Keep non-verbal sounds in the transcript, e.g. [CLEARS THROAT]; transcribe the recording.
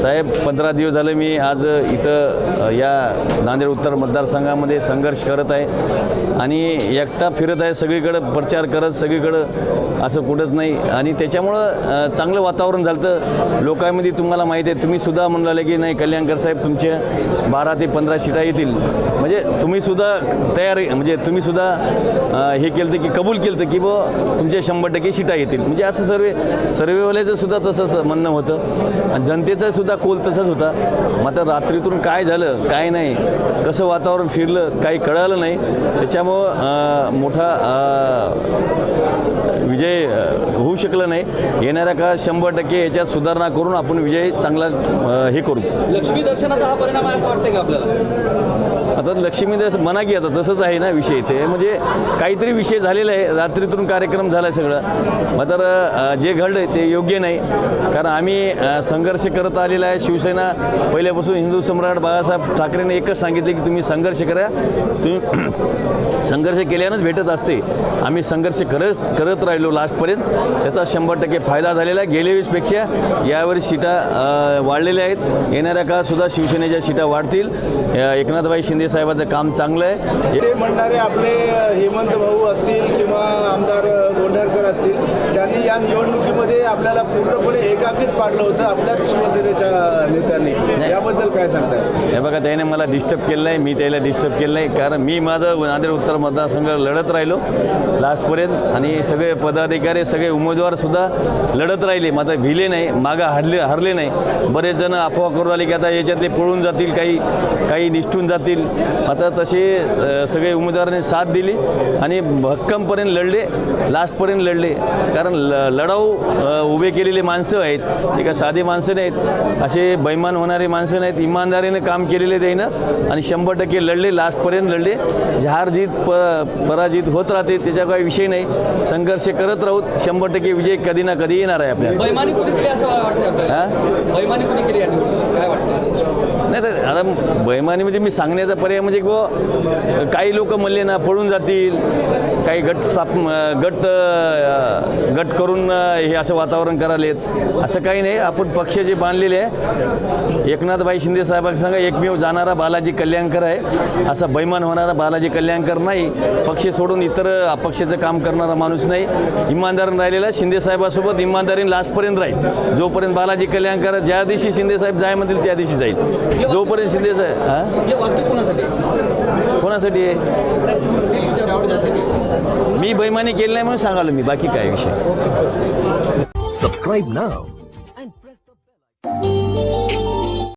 साहेब पंधरा दिवस झाले मी आज इथं या नांदेड उत्तर मतदारसंघामध्ये संघर्ष करत आहे. आणि एकटा फिरत आहे सगळीकडं प्रचार करत सगळीकडं असं कुठंच नाही. आणि त्याच्यामुळं चांगलं वातावरण झालं तर लोकांमध्ये तुम्हाला माहिती आहे तुम्हीसुद्धा सुद्धा की नाही कल्याणकर साहेब तुमचे बारा ते पंधरा शिटा येतील. म्हणजे तुम्हीसुद्धा तयारी म्हणजे तुम्हीसुद्धा हे केलं की कबूल केलं की बुवा तुमचे शंभर टक्के शिटा येतील. म्हणजे असं सर्वे सर्वेवाल्याचं सुद्धा तसंच म्हणणं होतं. आणि जनतेचंसुद्धा कोल तसंच होता. मग आता रात्रीतून काय झालं काय नाही. कसं वातावरण फिरलं काही कळालं नाही. त्याच्यामुळं मोठा विजय होऊ शकलं नाही. येणाऱ्या काळात शंभर टक्के याच्यात सुधारणा करून आपण विजय चांगला हे करू. लक्ष्मी दर्शनाचा हा परिणाम आहे असं वाटतं का आपल्याला? आता लक्ष्मी जसं म्हणा की आता तसंच आहे ना विषय ते म्हणजे काहीतरी विषय झालेला आहे. रात्रीतून कार्यक्रम झाला आहे सगळं. मग तर जे घडलं आहे ते योग्य नाही. कारण आम्ही संघर्ष करत आलेला आहे. शिवसेना पहिल्यापासून हिंदू सम्राट बाळासाहेब ठाकरेंनी एकच सांगितले की तुम्ही संघर्ष करा. तुम्ही [CLEARS THROAT] संघर्ष केल्यानंच भेटत असते. आम्ही संघर्ष करत करत राहिलो लास्टपर्यंत. त्याचा शंभर टक्के फायदा झालेला आहे. गेल्या वेळेसपेक्षा यावेळी सीटा वाढलेल्या आहेत. येणाऱ्या काळात सुद्धा शिवसेनेच्या सीटा वाढतील. एकनाथबाई शिंदे साहेबाचं काम चांगलं आहे. ते म्हणणारे आपले हेमंत भाऊ असतील किंवा आमदार गोंढारकर असतील त्यांनी या निवडणुकीमध्ये आपल्याला पूर्णपणे एकाकीच पाडलं होतं आपल्याच शिवसेनेच्या नेत्यांनी. याबद्दल काय सांगताय? हे बघा त्याने मला डिस्टर्ब केलं नाही मी त्याला डिस्टर्ब केलं नाही. कारण मी माझं नांदेड उत्तर मतदारसंघ लढत राहिलो लास्टपर्यंत. आणि सगळे पदाधिकारी सगळे उमेदवारसुद्धा लढत राहिले. मात्र भिले नाही मागं हरले हरले नाही. बरेच जण अफवा करून आले की आता याच्यातले पळून जातील काही काही निष्ठून जातील. आता तसे सगळे उमेदवारांनी साथ दिली आणि भक्कमपर्यंत लढले लास्टपर्यंत लढले. कारण ल लढाऊ उभे केलेले माणसं आहेत. ते का साधी माणसं नाहीत. असे बैमान होणारे माणसं नाहीत. इमानदारीने काम केलेले त्यानं आणि शंभर टक्के लढले. लास्टपर्यंत लढले. जहार जीत प पराजित होत राहते. त्याचा काही विषय नाही. संघर्ष करत राहू. शंभर टक्के विजय कधी ना कधी येणार आहे आपल्याला. नाही तर आता बैमानी म्हणजे मी सांगण्याचा पर्याय म्हणजे काही लोक म्हणले ना पळून जातील. काही गट साप गट गट करून हे असं वातावरण करायलेत असं काही नाही. आपण पक्ष जे बांधलेले आहे एकनाथबाई शिंदे साहेबांना सांगा एकमेव जाणारा बालाजी कल्याणकर आहे. असा बैमान होणारा बालाजी कल्याणकर नाही. पक्ष सोडून इतर अपक्षाचं काम करणारा माणूस नाही. इमानदारीनं राहिलेला शिंदेसाहेबासोबत इमानदारीने लास्टपर्यंत राहील. जोपर्यंत बालाजी कल्याणकर ज्या दिवशी शिंदे साहेब जाय म्हणतील त्या दिवशी जाईल. जोपर्यंत शिंदे साहेब कोणासाठी? आहे मी बैमानी केली नाही म्हणून सांगालो मी. बाकी काय विषय? Subscribe now